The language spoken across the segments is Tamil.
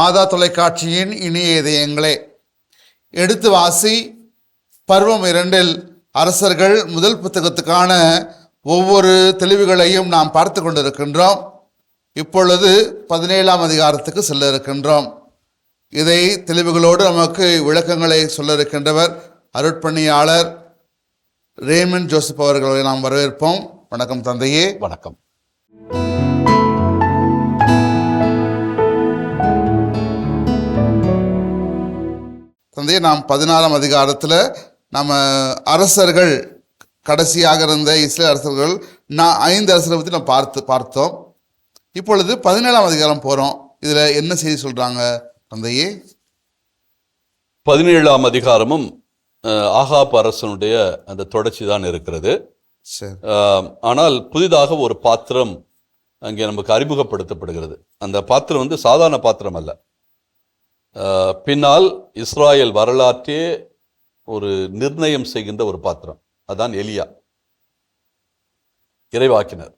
மாதா தொலைக்காட்சியின் இனிய இதயங்களே. எடுத்து வாசி பருவம் இரண்டில் அரசர்கள் முதல் புத்தகத்துக்கான ஒவ்வொரு தெளிவுகளையும் நாம் பார்த்து கொண்டிருக்கின்றோம். இப்பொழுது பதினேழாம் அதிகாரத்துக்கு செல்ல இருக்கின்றோம். இதை தெளிவுகளோடு நமக்கு விளக்கங்களை சொல்ல இருக்கின்றவர் அருட்பணியாளர் ரேமன் ஜோசப் அவர்களை நாம் வரவேற்போம். வணக்கம் தந்தையே. வணக்கம். தந்தையே நாம் பதினாறாம் அதிகாரத்தில் நம்ம அரசர்கள் கடைசியாக இருந்த இஸ்ரேல் அரசர்கள் நான் ஐந்து அரசரை பற்றி நம்ம பார்த்து பார்த்தோம். இப்பொழுது பதினேழாம் அதிகாரம் போகிறோம் இதில் என்ன செய்தி சொல்கிறாங்க தந்தையே? பதினேழாம் அதிகாரமும் ஆகாப் அரசனுடைய அந்த தொடர்ச்சி தான் இருக்கிறது ஆனால் புதிதாக ஒரு பாத்திரம் அங்கே நமக்கு அறிமுகப்படுத்தப்படுகிறது. அந்த பாத்திரம் வந்து சாதாரண பாத்திரம் அல்ல. பின்னால் இஸ்ராயல் வரலாற்றே ஒரு நிர்ணயம் செய்கின்ற ஒரு பாத்திரம். அதான் எலியா. இறைவாக்கினர்.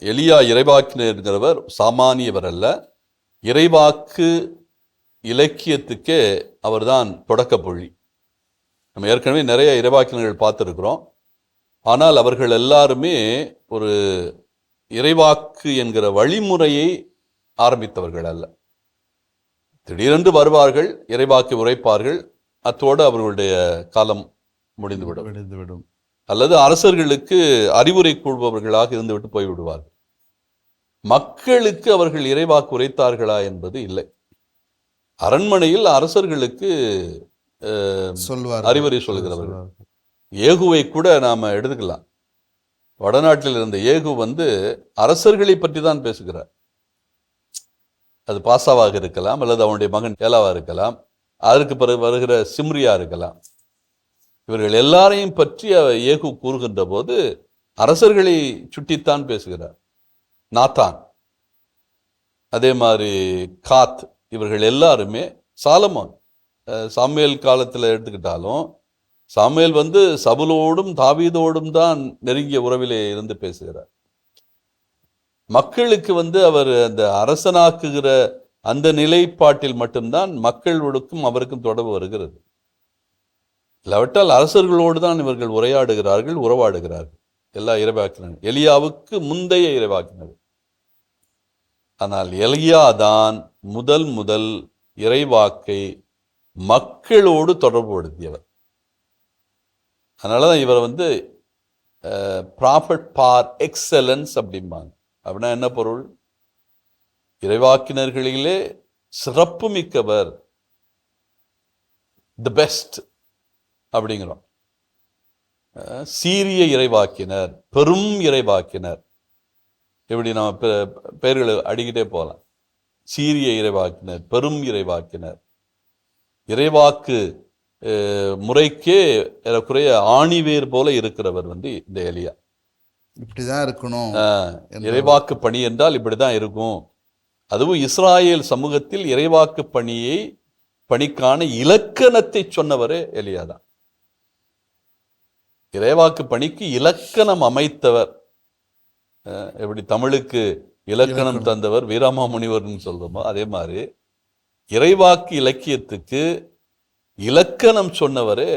எலியா இறைவாக்கினர்ங்கிறவர் சாமானியவர் அல்ல. இறைவாக்கு இலக்கியத்துக்கே அவர்தான் தொடக்க நம்ம ஏற்கனவே நிறைய இறைவாக்கினர்கள் பார்த்துருக்குறோம். ஆனால் அவர்கள் எல்லாருமே ஒரு இறைவாக்கு என்கிற வழிமுறையை ஆரம்பித்தவர்கள் அல்ல. திடீரென்று வருவார்கள் இறைவாக்கு உரைப்பார்கள் அத்தோடு அவர்களுடைய காலம் முடிந்துவிடும். விடுந்துவிடும் அல்லது அரசர்களுக்கு அறிவுரை கூறுபவர்களாக இருந்துவிட்டு போய்விடுவார்கள். மக்களுக்கு அவர்கள் இறைவாக்கு உரைத்தார்களா என்பது இல்லை. அரண்மனையில் அரசர்களுக்கு சொல்வார் அறிவுரை சொல்கிறவர்கள். ஏகுவை கூட நாம எடுத்துக்கலாம். வடநாட்டில் இருந்த ஏகு வந்து அரசர்களை பற்றி தான் பேசுகிறார். அது பாசாவாக இருக்கலாம் அல்லது அவனுடைய மகன் ஏலாவா இருக்கலாம். அதற்கு பிறகு வருகிற சிம்ரியா இருக்கலாம். இவர்கள் எல்லாரையும் பற்றி அவர் ஏகு கூறுகின்ற போது அரசர்களை சுட்டித்தான் பேசுகிறார். நாத்தான். அதே மாதிரி காத் இவர்கள் எல்லாருமே சாலமோன். அஹ் சாமுவேல் காலத்தில் எடுத்துக்கிட்டாலும் சாமுவேல் வந்து சபுலோடும் தாவீதோடும் தான் நெருங்கிய உறவிலே இருந்து பேசுகிறார். மக்களுக்கு வந்து அவர் அந்த அரசனாக்குகிற அந்த நிலைப்பாட்டில் மட்டும்தான் மக்களோடுக்கும் அவருக்கும் தொடர்பு வருகிறது. இல்லாவிட்டால் அரசர்களோடு தான் இவர்கள் உரையாடுகிறார்கள் உறவாடுகிறார்கள். எல்லா இறைவாக்கினர் எலியாவுக்கு முந்தைய இறைவாக்கினர். ஆனால் எலியா தான் முதல் முதல் இறைவாக்கை மக்களோடு தொடர்புபடுத்தியவர் அதனால தான் இவரை வந்து ப்ராஃபட் பார் எக்ஸலன்ஸ் அப்படிம்பாங்க. அப்படின்னா என்ன பொருள்? இறைவாக்கினர்களிலே சிறப்பு மிக்கவர் தி பெஸ்ட் அப்படிங்கிறோம் சீரிய இறைவாக்கினர் பெரும் இறைவாக்கினர். இப்படி நம்ம பெ- பெயர்களை அடிக்கிட்டே போகலாம். சீரிய இறைவாக்கினர் பெரும் இறைவாக்கினர். இறைவாக்கு முறைக்கே ஏறக்குறைய ஆணிவேர் போல இருக்கிறவர் வந்து இந்த எலியா. இப்படிதான் இருக்கணும் இறைவாக்கு பணி என்றால் இப்படிதான் இருக்கும். அதுவும் இஸ்ராயேல் சமூகத்தில் இறைவாக்கு பணியை பணிக்கான இலக்கணத்தை சொன்னவரே எலியா தான் இறைவாக்கு பணிக்கு இலக்கணம் அமைத்தவர். எப்படி தமிழுக்கு இலக்கணம் தந்தவர் வீராமாமுனிவர்னு சொல்றோமோ அதே மாதிரி இறைவாக்கு இலக்கியத்துக்கு இலக்கணம் சொன்னவரே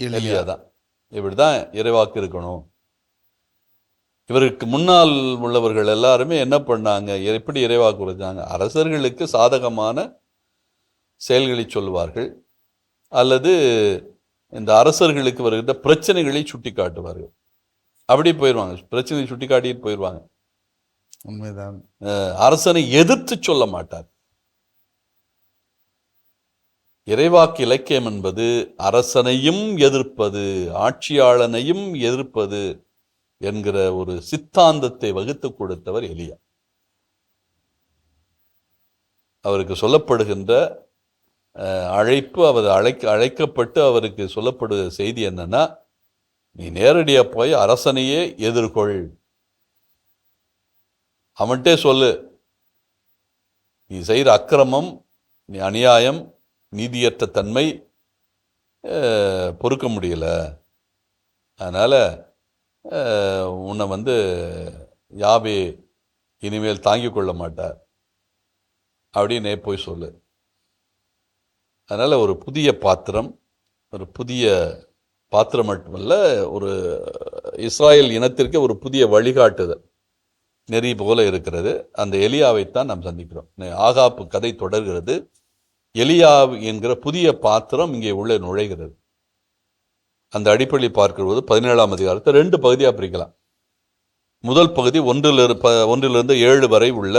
எலியா. எலியா தான் இப்படிதான் இறைவாக்கு இருக்கணும். இவருக்கு முன்னால் உள்ளவர்கள் எல்லாருமே என்ன பண்ணாங்க? எப்படி இறைவாக்கு கொடுத்தாங்க அரசர்களுக்கு சாதகமான செயல்களை சொல்லுவார்கள் அல்லது இந்த அரசர்களுக்கு வருகின்ற பிரச்சனைகளை சுட்டி காட்டுவார்கள் அப்படி போயிடுவாங்க பிரச்சனையை சுட்டி காட்டிட்டு போயிடுவாங்க உண்மைதான் அரசனை எதிர்த்து சொல்ல மாட்டார். இறைவாக்கு இலக்கியம் என்பது அரசனையும் எதிர்ப்பது ஆட்சியாளனையும் எதிர்ப்பது என்கிற ஒரு சித்தாந்தத்தை வகுத்து கொடுத்தவர் எலியா. அவருக்கு சொல்லப்படுகின்ற அழைப்பு அவர் அழைக்க அழைக்கப்பட்டு அவருக்கு சொல்லப்படுகிற செய்தி என்னன்னா நீ நேரடியாக போய் அரசனையே எதிர்கொள். அவன்கிட்டே சொல்லு. நீ செய்கிற அக்கிரமம் நீ அநியாயம் நீதியற்ற தன்மை பொறுக்க முடியல. அதனால் உன்னை வந்து யாவே இனிமேல் தாங்கிக் கொள்ள மாட்டார். அப்படின்னே போய் சொல்லு. அதனால் ஒரு புதிய பாத்திரம் ஒரு புதிய பாத்திரம் மட்டுமல்ல ஒரு இஸ்ராயல் இனத்திற்கு ஒரு புதிய வழிகாட்டுதல் நெறி போல இருக்கிறது. அந்த எலியாவைத்தான் நாம் சந்திக்கிறோம். ஆகாப்பு கதை தொடர்கிறது. எலியா என்கிற புதிய பாத்திரம் இங்கே உள்ளே நுழைகிறது. அந்த அடிப்படையில் பார்க்கும்போது பதினேழாம் அதிகாரத்தை ரெண்டு பகுதியாக பிரிக்கலாம். முதல் பகுதி ஒன்றில் ப ஒன்றிலிருந்து ஏழு வரை உள்ள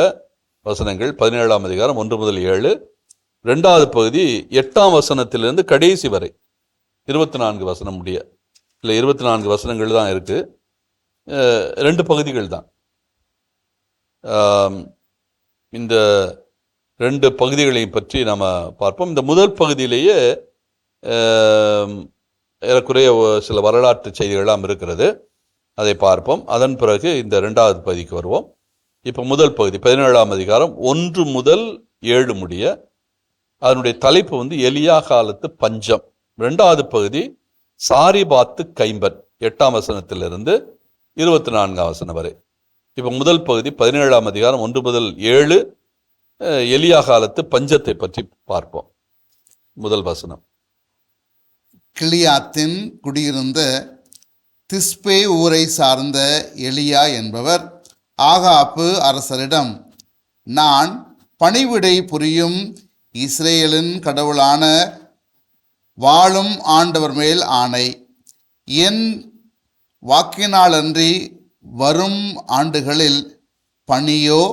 வசனங்கள் பதினேழாம் அதிகாரம் ஒன்று முதல் ஏழு. ரெண்டாவது பகுதி எட்டாம் வசனத்திலிருந்து கடைசி வரை. இருபத்தி நான்கு வசனம் முடிய இல்லை இருபத்தி நான்கு வசனங்கள் தான் இருக்குது ரெண்டு பகுதிகள் தான். இந்த ரெண்டு பகுதிகளையும் பற்றி நாம் பார்ப்போம். இந்த முதல் பகுதியிலேயே ஏறக்குறைய சில வரலாற்று செய்திகள்லாம் இருக்கிறது. அதை பார்ப்போம். அதன் பிறகு இந்த ரெண்டாவது பகுதிக்கு வருவோம். இப்போ முதல் பகுதி பதினேழாம் அதிகாரம் ஒன்று முதல் ஏழு முடிய அதனுடைய தலைப்பு வந்து எலியா காலத்து பஞ்சம். ரெண்டாவது பகுதி சாரிபாத்து கைம்பன் எட்டாம் வசனத்திலிருந்து இருபத்தி நான்காம் வசனம் வரை. இப்போ முதல் பகுதி பதினேழாம் அதிகாரம் ஒன்று முதல் ஏழு எலியா காலத்து பஞ்சத்தை பற்றி பார்ப்போம். முதல் வசனம். கிளியாத்தின் குடியிருந்த திஸ்பே ஊரை சார்ந்த எலியா என்பவர் ஆகாப்பு அரசரிடம் நான் பணிவிடை புரியும் இஸ்ரேலின் கடவுளான வாழும் ஆண்டவர் மேல் ஆணை. என் வாக்கினாலன்றி வரும் ஆண்டுகளில் பனியோ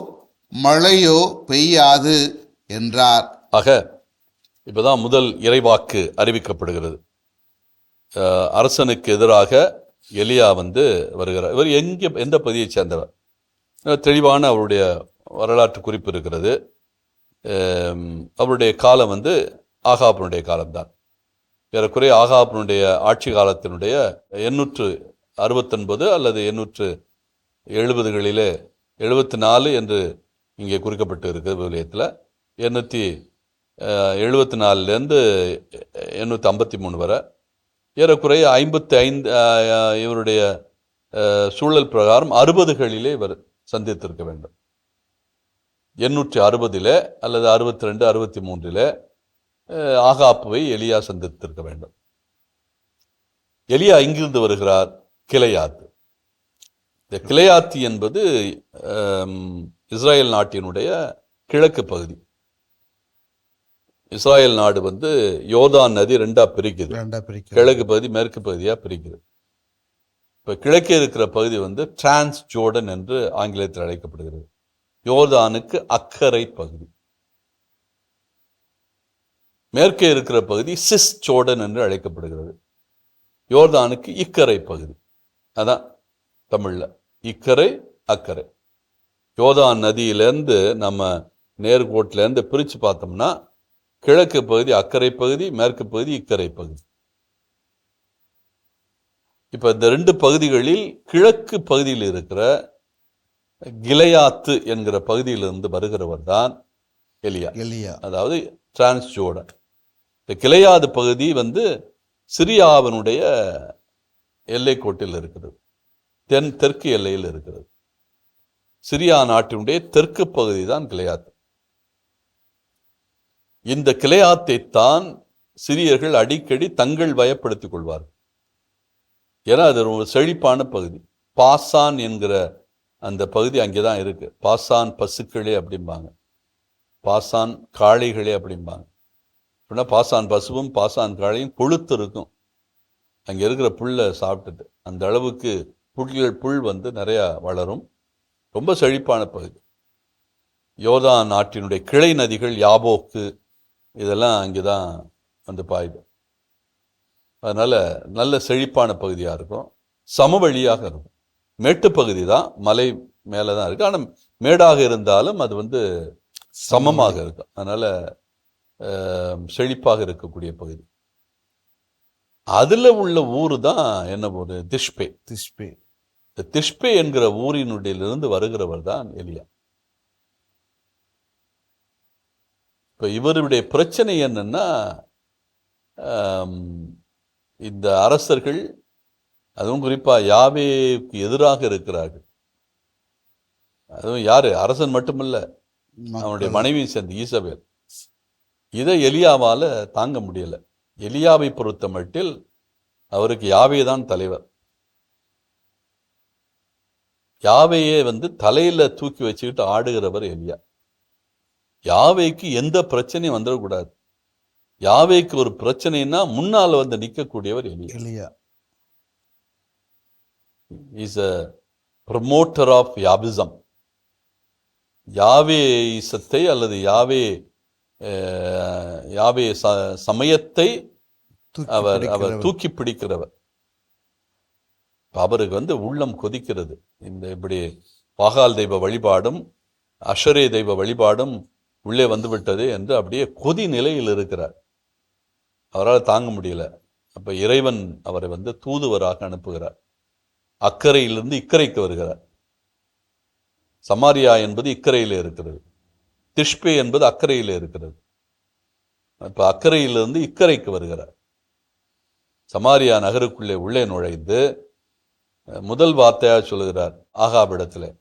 மழையோ பெய்யாது என்றார். ஆக இப்போதான் முதல் இறைவாக்கு அறிவிக்கப்படுகிறது. அரசனுக்கு எதிராக எலியா வந்து வருகிறார். இவர் எங்கே எந்த பகுதியைச் சேர்ந்தவர்? தெளிவான அவருடைய வரலாற்று குறிப்பு இருக்கிறது. அவருடைய காலம் வந்து ஆகாபனுடைய காலம்தான். ஏறக்குறைய ஆகாபனுடைய ஆட்சி காலத்தினுடைய எண்ணூற்று அறுபத்தொன்பது அல்லது எண்ணூற்று எழுபதுகளிலே எழுபத்தி நாலு என்று இங்கே குறிக்கப்பட்டு இருக்குது விவிலியத்தில் எண்ணூற்றி எழுபத்தி நாலுலேருந்து எண்ணூற்றி ஐம்பத்தி மூணு வரை ஏறக்குறைய ஐம்பத்தி ஐந்து இவருடைய சூழல் பிரகாரம் அறுபதுகளிலே இவர் சந்தித்திருக்க வேண்டும். எண்ணூற்றி அறுபதில் அல்லது அறுபத்தி ரெண்டு அறுபத்தி மூன்றில் ஆகாப்புவை எலியா சந்தித்திருக்க வேண்டும். எலியா இங்கிருந்து வருகிறார்? கிளையாத்து. இந்த கிளையாத்தி என்பது இஸ்ரேல் நாட்டினுடைய கிழக்கு பகுதி. இஸ்ராயேல் நாடு வந்து யோர்தான் நதி ரெண்டா பிரிக்குது. கிழக்கு பகுதி மேற்கு பகுதியா பிரிக்குது. இப்ப கிழக்கே இருக்கிற பகுதி வந்து டிரான்ஸ் ஜோர்டன் என்று ஆங்கிலத்தில் அழைக்கப்படுகிறது. யோர்தானுக்கு அக்கறை பகுதி. மேற்கே இருக்கிற பகுதி சிஸ் ஜோர்டன் என்று அழைக்கப்படுகிறது. யோர்தானுக்கு இக்கரை பகுதி. அதான் தமிழ்ல. இக்கரை அக்கறை யோர்தான் நதியிலேருந்து நம்ம நேர்கோட்டிலேருந்து பிரித்து பார்த்தோம்னா கிழக்கு பகுதி அக்கறை பகுதி மேற்கு பகுதி இக்கரை பகுதி. இப்போ இந்த ரெண்டு பகுதிகளில் கிழக்கு பகுதியில் இருக்கிற கிளையாத்து என்கிற பகுதியிலிருந்து வருகிறவர் தான் எலியா. எலியா. அதாவது டிரான்ஸ் ஜோர்டன். இந்த கிளையாது பகுதி வந்து சிரியாவினுடைய எல்லைக்கோட்டில் இருக்கிறது. தென் தெற்கு எல்லையில் இருக்கிறது. சிரியா நாட்டினுடைய தெற்கு பகுதி தான் கிளையாத் இந்த கிளையாத்தை தான் சிரியர்கள் அடிக்கடி தங்கள் வயப்படுத்திக் கொள்வார்கள். ஏன்னா அது ஒரு செழிப்பான பகுதி. பாசான் என்கிற அந்த பகுதி அங்கே தான் இருக்கு. பாசான் பசுக்களே அப்படிம்பாங்க. பாசான் காளைகளே அப்படிம்பாங்க. அப்படின்னா பாசான் பசுவும் பாசான் காளையும் கொழுத்து இருக்கும். அங்கே இருக்கிற புல்லை சாப்பிட்டுட்டு. அந்த அளவுக்கு புல்கள் புல் வந்து நிறையா வளரும். ரொம்ப செழிப்பான பகுதி. யோதா நாட்டினுடைய கிளை நதிகள் யாபோக்கு இதெல்லாம் அங்கே தான் வந்து பாயுது. அதனால் நல்ல செழிப்பான பகுதியாக இருக்கும். சமவெளியாக இருக்கும். மேட்டுப்பகுதி தான் மலை மேலே தான் இருக்கு. ஆனால் மேடாக இருந்தாலும் அது வந்து சமமாக இருக்கும். அதனால செழிப்பாக இருக்கக்கூடிய பகுதி. அதுல உள்ள ஊர் தான் என்ன ஊர்? திஷ்பே. திஷ்பே. திஷ்பே என்கிற ஊரினுடையிலிருந்து வருகிறவர் தான் எலியா. இப்ப இவருடைய பிரச்சனை என்னன்னா இந்த அரசர்கள் அதுவும் குறிப்பா யாவேக்கு எதிராக இருக்கிறார்கள். அதுவும் யாரு? அரசன் மட்டுமல்ல அவனுடைய மனைவி சேர்ந்து ஈசபேல். இதை எலியாவால தாங்க முடியல. எலியாவை பொறுத்த மட்டில் அவருக்கு யாவே தான் தலைவர். யாவையே வந்து தலையில தூக்கி வச்சுக்கிட்டு ஆடுகிறவர் எலியா. யாவைக்கு எந்த பிரச்சனையும் வந்துடக்கூடாது. யாவைக்கு ஒரு பிரச்சனைன்னா முன்னால வந்து நிற்கக்கூடியவர் Elijah. Elijah. Is a promoter of Yahwism Yahweh இசத்தை அல்லது யாவே யாவே சமயத்தை அவர் அவர். தூக்கி பிடிக்கிறவர். அவருக்கு வந்து உள்ளம் கொதிக்கிறது. இந்த இப்படி பாகால் தெய்வ வழிபாடும் அஷரே தெய்வ வழிபாடும் உள்ளே வந்துவிட்டது என்று அப்படியே கொதி நிலையில் இருக்கிறார். அவரால் தாங்க முடியல. அப்போ இறைவன் அவரை வந்து தூதுவராக அனுப்புகிறார். அக்கறையிலிருந்து இக்கரைக்கு வருகிறார். சமாரியா என்பது இக்கரையிலே இருக்கிறது. திஷ்பே என்பது அக்கறையில் இருக்கிறது. இப்போ அக்கறையிலிருந்து இக்கரைக்கு வருகிறார். சமாரியா நகருக்குள்ளே உள்ளே நுழைந்து முதல் வார்த்தையாக சொல்லுகிறார் ஆகாபிடத்தில்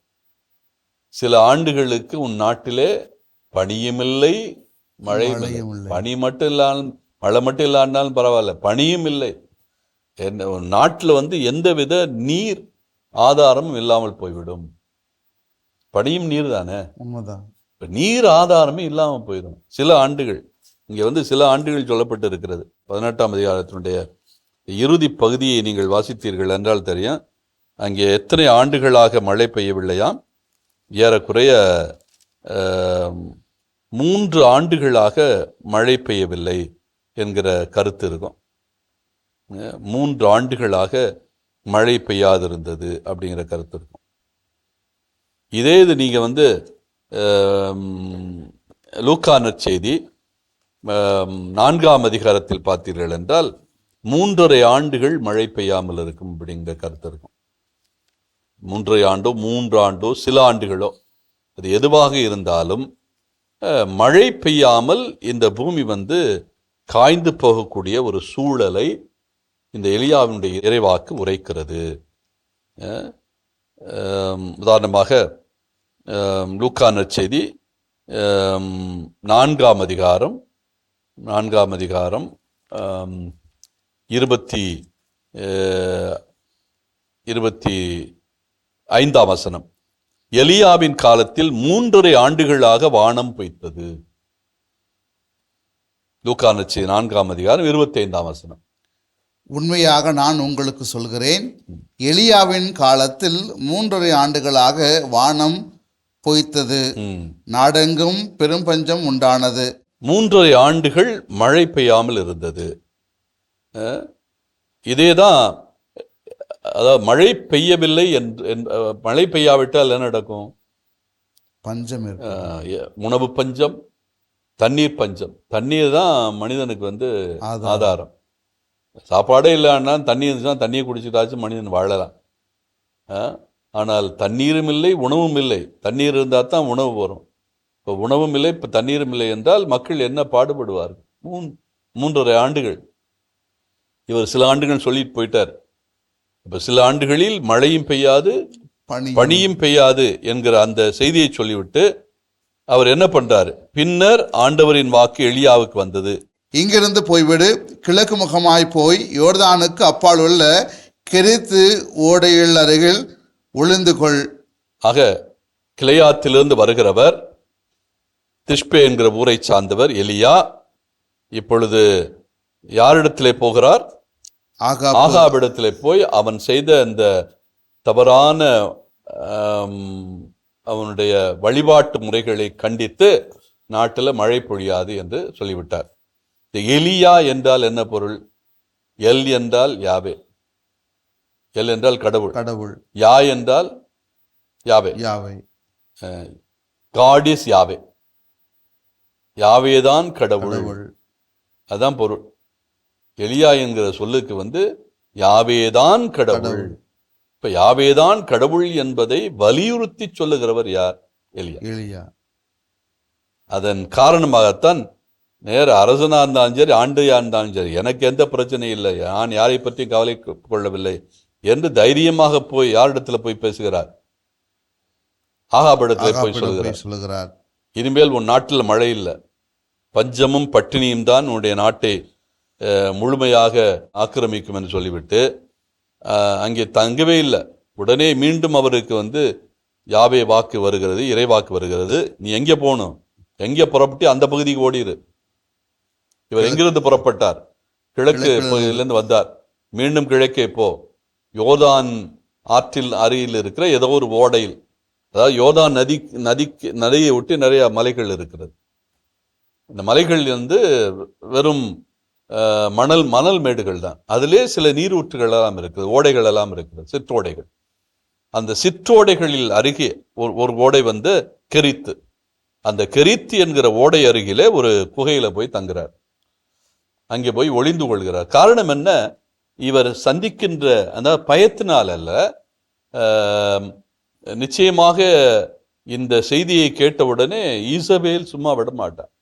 சில ஆண்டுகளுக்கு உன் நாட்டிலே பனியுமில்லை மழையும் இல்லை. பனி மட்டும் இல்லாமல் மழை மட்டும் இல்லாண்டாலும் பரவாயில்ல. பனியும் இல்லை. என்ன நாட்டில் வந்து எந்தவித நீர் ஆதாரமும் இல்லாமல் போய்விடும். பனியும் நீர் தானே உண்மைதான் நீர் ஆதாரமே இல்லாமல் போயிடும். சில ஆண்டுகள் இங்கே வந்து சில ஆண்டுகள் சொல்லப்பட்டு இருக்கிறது பதினெட்டாம் அதிகாரத்தினுடைய இறுதி பகுதியை நீங்கள் வாசித்தீர்கள் என்றால் தெரியும். அங்கே எத்தனை ஆண்டுகளாக மழை பெய்யவில்லையாம்? ஏறக்குறைய மூன்று ஆண்டுகளாக மழை பெய்யவில்லை என்கிற கருத்து இருக்கும். மூன்று ஆண்டுகளாக மழை பெய்யாதிருந்தது அப்படிங்கிற கருத்து இருக்கும். இதே இது நீங்கள் வந்து லூக்கான லூக்கா நான்காம் அதிகாரத்தில் பார்த்தீர்கள் என்றால் மூன்றரை ஆண்டுகள் மழை பெய்யாமல் இருக்கும் அப்படிங்கிற கருத்து இருக்கும். மூன்றரை ஆண்டோ மூன்று ஆண்டோ சில ஆண்டுகளோ அது எதுவாக இருந்தாலும் மழை பெய்யாமல் இந்த பூமி வந்து காய்ந்து போகக்கூடிய ஒரு சூழலை இந்த எலியாவினுடைய இறைவாக்கு உரைக்கிறது. உதாரணமாக லூக்கா நற்செய்தி நான்காம் அதிகாரம் நான்காம் அதிகாரம் இருபத்தி இருபத்தி ஐந்தாம் வசனம். எலியாவின் காலத்தில் மூன்றரை ஆண்டுகளாக வானம் பொய்த்தது. லூக்கா நற்செய்தி நான்காம் அதிகாரம் இருபத்தி ஐந்தாம் வசனம். உண்மையாக நான் உங்களுக்கு சொல்கிறேன் எலியாவின் காலத்தில் மூன்றரை ஆண்டுகளாக வானம் பொய்த்தது. நாடெங்கும் பெரும் பஞ்சம் உண்டானது. மூன்றரை ஆண்டுகள் மழை பெய்யாமல் இருந்தது. அஹ், இதேதான் அதாவது மழை பெய்யவில்லை மழை பெய்யாவிட்டால் என்ன நடக்கும்? பஞ்சம் உணவு பஞ்சம் தண்ணீர் பஞ்சம். தண்ணீர் தான் மனிதனுக்கு வந்து ஆதாரம். சாப்பாடே இல்லைன்னா தண்ணி இருந்துச்சுன்னா தண்ணியை குடிச்சிட்டாச்சும் மனிதன் வாழலாம். ஆனால் தண்ணீரும் இல்லை உணவும் இல்லை. தண்ணீர் இருந்தால் தான் உணவு வரும். இப்போ உணவும் இல்லை இப்போ தண்ணீரும் இல்லை என்றால் மக்கள் என்ன பாடுபடுவார்கள்? மூன் மூன்றரை ஆண்டுகள். இவர் சில ஆண்டுகள் சொல்லிட்டு போயிட்டார். இப்போ சில ஆண்டுகளில் மழையும் பெய்யாது பனி பனியும் பெய்யாது என்கிற அந்த செய்தியை சொல்லிவிட்டு அவர் என்ன பண்றாரு? பின்னர் ஆண்டவரின் வாக்கு எலியாவுக்கு வந்தது. இங்கிருந்து போய்விடு. கிழக்கு முகமாய் போய் யோர்தானுக்கு அப்பால் உள்ள கெரித்து ஓடையில் அருகில் ஒளிந்து கொள். ஆக கிளையாத்திலிருந்து வருகிறவர் திஷ்பே என்கிற ஊரை சார்ந்தவர் எலியா. இப்பொழுது யாரிடத்திலே போகிறார்? ஆகாபிடத்திலே போய் அவன் செய்த அந்த தவறான அவனுடைய வழிபாட்டு முறைகளை கண்டித்து நாட்டில் மழை பொழியாது என்று சொல்லிவிட்டார். இந்த எலியா என்றால் என்ன பொருள்? எல் என்றால் யாவே. எல் என்றால் கடவுள். கடவுள். யா என்றால் யாவே. யாவை. காட் இஸ் யாவே. யாவேதான் கடவுள். கடவுள். அதான் பொருள். எலியா என்கிற சொல்லுக்கு வந்து யாவேதான் கடவுள். கடவுள். இப்ப யாவேதான் கடவுள் என்பதை வலியுறுத்தி சொல்லுகிறவர் யார்? எலியா. எளியா அதன் காரணமாகத்தான் நேர அரசனா இருந்தாலும் சரி ஆண்டையா இருந்தாலும் சரி எனக்கு எந்த பிரச்சனையும் இல்லை நான் யாரை பற்றியும் கவலை கொள்ளவில்லை என்று தைரியமாக போய் யாரிடத்துல போய் பேசுகிறார்? ஆகாபிடத்துல போய் ஆகாப்பிடம் சொல்லுகிறார். இனிமேல் உன் நாட்டில் மழை இல்லை. பஞ்சமும் பட்டினியும் தான் உன்னுடைய நாட்டை முழுமையாக ஆக்கிரமிக்கும் என்று சொல்லிவிட்டு அங்கே தங்கவே இல்லை. உடனே மீண்டும் அவருக்கு வந்து யாவே வாக்கு வருகிறது இறை வாக்கு வருகிறது. நீ எங்கே போகணும்? எங்கே புறப்பட்டு அந்த பகுதிக்கு ஓடிரு. இவர் எங்கிருந்து புறப்பட்டார்? கிழக்கு. பகுதியிலிருந்து வந்தார். மீண்டும் கிழக்கே போ. யோர்தான் ஆற்றில் அருகில் இருக்கிற ஏதோ ஒரு ஓடையில் அதாவது யோர்தான் நதி நதிக்கு நதியை ஒட்டி நிறைய மலைகள் இருக்கிறது. இந்த மலைகள் வந்து வெறும் மணல் மணல் மேடுகள் தான் அதிலே சில நீரூற்றுகள் எல்லாம் இருக்குது ஓடைகள் எல்லாம் இருக்குது சிற்றோடைகள். அந்த சிற்றோடைகளில் அருகே ஒரு ஒரு ஓடை வந்து கெரித்து அந்த கெரித்து என்கிற ஓடை அருகிலே ஒரு குகையில போய் தங்குறார். அங்கே போய் ஒளிந்து கொள்கிறார். காரணம் என்ன? இவர் சந்திக்கின்ற அந்த பயத்தினால் அல்ல நிச்சயமாக இந்த செய்தியை கேட்டவுடனே ஈசபேல் சும்மா விட மாட்டார்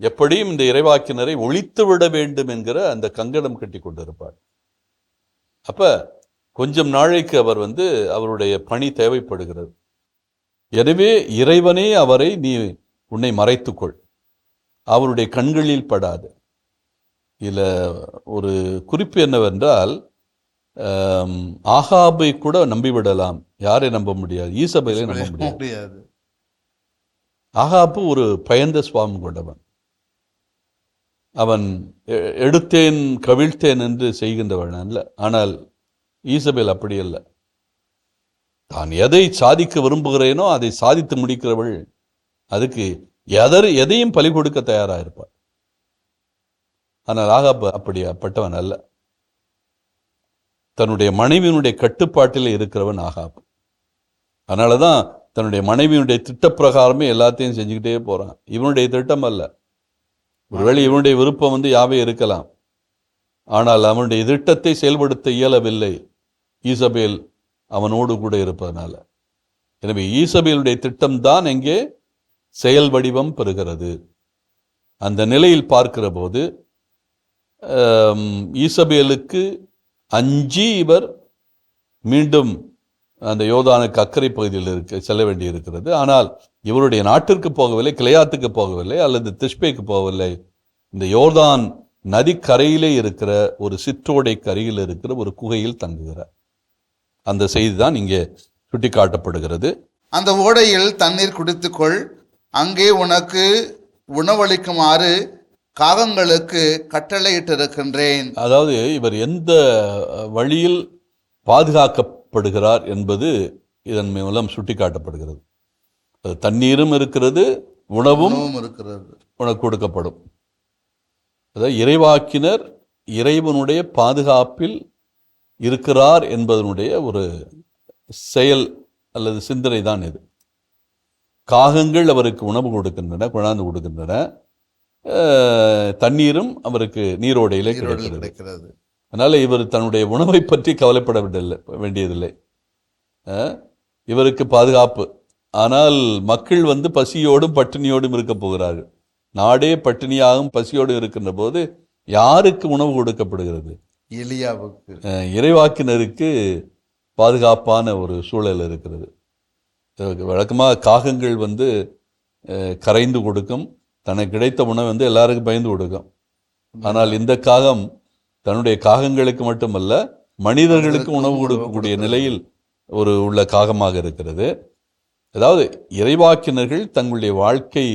எப்படியும் இந்த இறைவாக்கினரை ஒழித்து விட வேண்டும் என்கிற அந்த கங்கணம் கட்டி கொண்டிருப்பார் அப்ப கொஞ்சம் நாளைக்கு அவர் வந்து அவருடைய பணி தேவைப்படுகிறது. எனவே இறைவனே அவரை நீ உன்னை மறைத்துக்கொள். அவருடைய கண்களில் படாது. இதுல ஒரு குறிப்பு என்னவென்றால் ஆகாபை கூட நம்பிவிடலாம். யாரை நம்ப முடியாது? ஈசபையிலே நம்ப முடியாது. ஆகாப்பு ஒரு பயந்த சுவாமம் கொண்டவன். அவன் எ- எடுத்தேன் கவிழ்த்தேன் என்று செய்கின்றவன் அல்ல. ஆனால் ஈசபேல் அப்படி அல்ல. தான் எதை சாதிக்க விரும்புகிறேனோ அதை சாதித்து முடிக்கிறவள் அதுக்கு எதர் எதையும் பலி கொடுக்க தயாராக இருப்பாள். ஆனால் ஆகாப்பு அப்படியாப்பட்டவன் அல்ல. தன்னுடைய மனைவியினுடைய கட்டுப்பாட்டில் இருக்கிறவன் ஆகாப். அதனால தான் தன்னுடைய மனைவியினுடைய திட்டப்பிரகாரமே எல்லாத்தையும் செஞ்சுக்கிட்டே போறான். இவனுடைய திட்டம் அல்ல. ஒருவேளை இவனுடைய விருப்பம் வந்து யாவே இருக்கலாம். ஆனால் அவனுடைய திட்டத்தை செயல்படுத்த இயலவில்லை. ஈசபேல் அவனோடு கூட இருப்பதனால. எனவே ஈசபேலுடைய திட்டம்தான் எங்கே? செயல் வடிவம் பெறுகிறது. அந்த நிலையில் பார்க்கிற போது ஈசபேலுக்கு அஞ்சி இவர் மீண்டும் அந்த யோதானுக்கு அக்கறை பகுதியில் இருக்க செல்ல வேண்டி இருக்கிறது ஆனால் இவருடைய நாட்டிற்கு போகவில்லை கிளையாத்துக்கு போகவில்லை அல்லது திஷ்பேக்கு போகவில்லை. இந்த யோர்தான் நதிக்கரையிலே இருக்கிற ஒரு சிற்றோடைக்கு அருகில் இருக்கிற ஒரு குகையில் தங்குகிறார். அந்த செய்தி தான் இங்கே சுட்டிக்காட்டப்படுகிறது. அந்த ஓடையில் தண்ணீர் குடித்துக்கொள். அங்கே உனக்கு உணவளிக்குமாறு காகங்களுக்கு கட்டளையிட்டிருக்கின்றேன். அதாவது இவர் எந்த வழியில் பாதுகாக்கப்படுகிறார் என்பது இதன் மூலம் சுட்டிக்காட்டப்படுகிறது. அது தண்ணீரும் இருக்கிறது உணவும் இருக்கிறது. உனக்கு கொடுக்கப்படும். அதாவது இறைவாக்கினர் இறைவனுடைய பாதுகாப்பில் இருக்கிறார் என்பதனுடைய ஒரு செயல் அல்லது சிந்தனை தான் இது. காகங்கள் அவருக்கு உணவு கொடுக்கின்றன கொண்டாந்து கொடுக்கின்றன. தண்ணீரும் அவருக்கு நீரோடையிலே கிடைக்கிறது. அதனால இவர் தன்னுடைய உணவை பற்றி கவலைப்பட வேண்டியதில்லை. இவருக்கு பாதுகாப்பு. ஆனால் மக்கள் வந்து பசியோடும் பட்டினியோடும் இருக்க போகிறார்கள். நாடே பட்டினியாகவும் பசியோடும் இருக்கின்ற போது யாருக்கு உணவு கொடுக்கப்படுகிறது? எலியாவுக்கு. இறைவாக்கினருக்கு பாதுகாப்பான ஒரு சூழல் இருக்கிறது. வழக்கமாக காகங்கள் வந்து கரைந்து கொடுக்கும். தனக்கு கிடைத்த உணவு வந்து எல்லாருக்கும் பயந்து கொடுக்கும். ஆனால் இந்த காகம் தன்னுடைய காகங்களுக்கு மட்டுமல்ல மனிதர்களுக்கு உணவு கொடுக்கக்கூடிய நிலையில் ஒரு உள்ள காகமாக இருக்கிறது. அதாவது இறைவாக்கினர்கள் தங்களுடைய வாழ்க்கை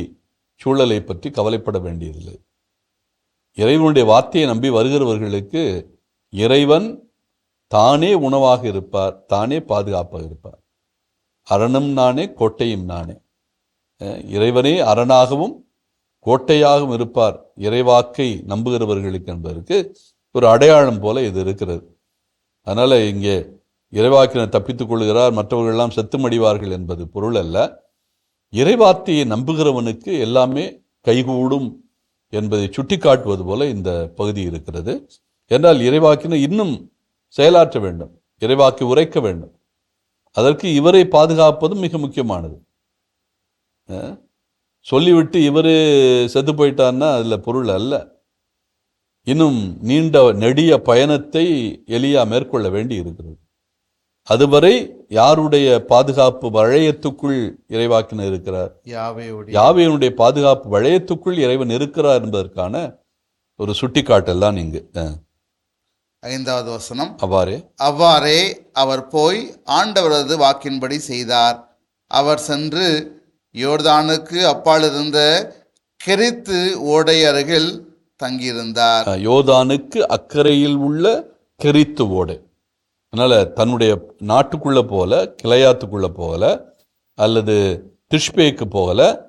சூழலை பற்றி கவலைப்பட வேண்டியதில்லை. இறைவனுடைய வார்த்தையை நம்பி வருகிறவர்களுக்கு இறைவன் தானே உணவாக இருப்பார் தானே பாதுகாப்பாக இருப்பார். அரணும் நானே கோட்டையும் நானே. இறைவனே அரணாகவும் கோட்டையாகவும் இருப்பார் இறைவாக்கை நம்புகிறவர்களுக்கு என்பதற்கு ஒரு அடையாளம் போல இது இருக்கிறது. அதனால் இங்கே இறைவாக்கினர் தப்பித்துக் கொள்கிறார் மற்றவர்கள் எல்லாம் செத்து மடிவார்கள் என்பது பொருள் அல்ல. இறைவார்த்தையை நம்புகிறவனுக்கு எல்லாமே கைகூடும் என்பதை சுட்டிக்காட்டுவது போல இந்த பகுதி இருக்கிறது. என்றால் இறைவாக்கினர் இன்னும் செயலாற்ற வேண்டும் இறைவாக்கி உரைக்க வேண்டும். அதற்கு இவரை பாதுகாப்பதும் மிக முக்கியமானது. சொல்லிவிட்டு இவர் செத்து போயிட்டான்னா அதில் பொருள் அல்ல. இன்னும் நீண்ட நெடிய பயணத்தை எலியா மேற்கொள்ள வேண்டி இருக்கிறது அதுவரை யாருடைய பாதுகாப்பு வளையத்துக்குள் இறைவாக்கினர் இருக்கிறார்? யாவையினுடைய பாதுகாப்பு வளையத்துக்குள் இறைவன் இருக்கிறார் என்பதற்கான ஒரு சுட்டிக்காட்டல் தான் இங்கு. ஐந்தாவது வசனம். அவ்வாறே. அவ்வாறே அவர் போய் ஆண்டவரது வாக்கின்படி செய்தார். அவர் சென்று யோர்தானுக்கு அப்பால் இருந்த கெரித்து ஓடை அருகில் தங்கியிருந்தார். யோதானுக்கு அக்கறையில் உள்ள கெரித்து ஓடை. அதனால தன்னுடைய நாட்டுக்குள்ள போல கிளையாத்துக்குள்ள போகல அல்லது திஷ்பேக்கு போகல.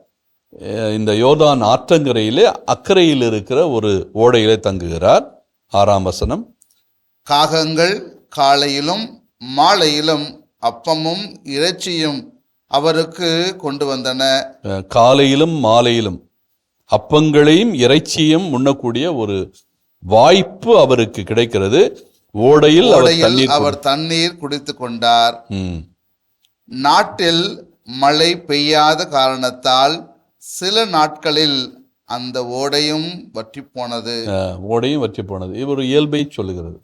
இந்த யோர்தான் ஆற்றங்கரையிலே அக்கறையில் இருக்கிற ஒரு ஓடையிலே தங்குகிறார். ஆறாம் வசனம். காகங்கள் காலையிலும் மாலையிலும் அப்பமும் இறைச்சியும் அவருக்கு கொண்டு வந்தன. காலையிலும் மாலையிலும். அப்பங்களையும் இறைச்சியும் உண்ணக்கூடிய ஒரு வாய்ப்பு அவருக்கு கிடைக்கிறது. ஓடையில் அவர் தண்ணீர் குடித்து கொண்டார். நாட்டில் மழை பெய்யாத காரணத்தால் சில நாட்களில் அந்த ஓடையும் வற்றி போனது. ஓடையும் வற்றி போனது. இது ஒரு இயல்பை சொல்லுகிறது.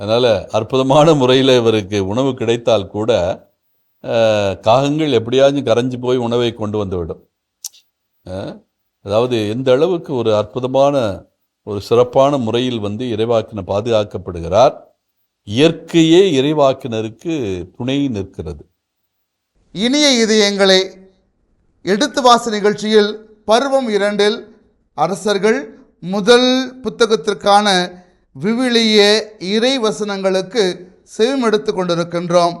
அதனால அற்புதமான முறையில் இவருக்கு உணவு கிடைத்தால் கூட காகங்கள் எப்படியாச்சும் கரைஞ்சு போய் உணவை கொண்டு வந்துவிடும் அதாவது எந்த அளவுக்கு ஒரு அற்புதமான ஒரு சிறப்பான முறையில் வந்து இறைவாக்கின பாதுகாக்கப்படுகிறார் இயற்கையே இறைவாக்கினருக்கு துணை நிற்கிறது. இனிய இதயங்களே எடுத்து வாச நிகழ்ச்சியில் பருவம் இரண்டில் அரசர்கள் முதல் புத்தகத்திற்கான விவிலிய இறை வசனங்களுக்கு செவிமெடுத்து கொண்டிருக்கின்றோம்.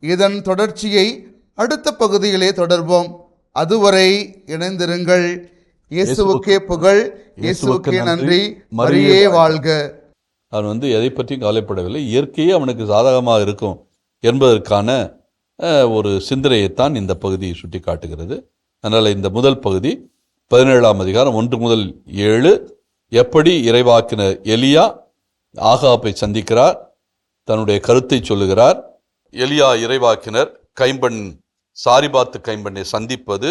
இதன் தொடர்ச்சியை அடுத்த பகுதியிலே தொடர்வோம். அதுவரை இணைந்திருங்கள். இயேசுவுக்கே புகழ் இயேசுவுக்கே நன்றி மரியே வாழ்க. அவன் வந்து எதை பற்றியும் கவலைப்படவில்லை. இயற்கையே அவனுக்கு சாதகமாக இருக்கும் என்பதற்கான ஒரு சிந்தனையைத்தான் இந்த பகுதி சுட்டி காட்டுகிறது அதனால் இந்த முதல் பகுதி பதினேழாம் அதிகாரம் ஒன்று முதல் ஏழு. எப்படி இறைவாக்கினர் எலியா ஆகாப்பை சந்திக்கிறார்? தன்னுடைய கருத்தை சொல்லுகிறார். எலியா இறைவாக்கினர் கைம்பெண் சாரிபாத்து கைம்பெண்ணை சந்திப்பது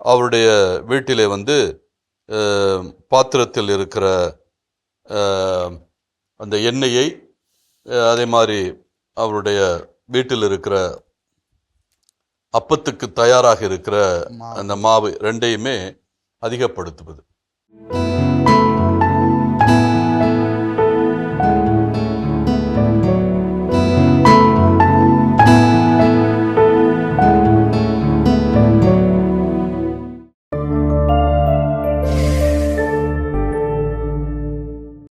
அவருடைய வீட்டிலே வந்து பாத்திரத்தில் இருக்கிற அந்த எண்ணெயை அதே மாதிரி அவருடைய வீட்டில் இருக்கிற அப்பத்துக்கு தயாராக இருக்கிற அந்த மாவு ரெண்டையுமே அதிகப்படுத்துவது.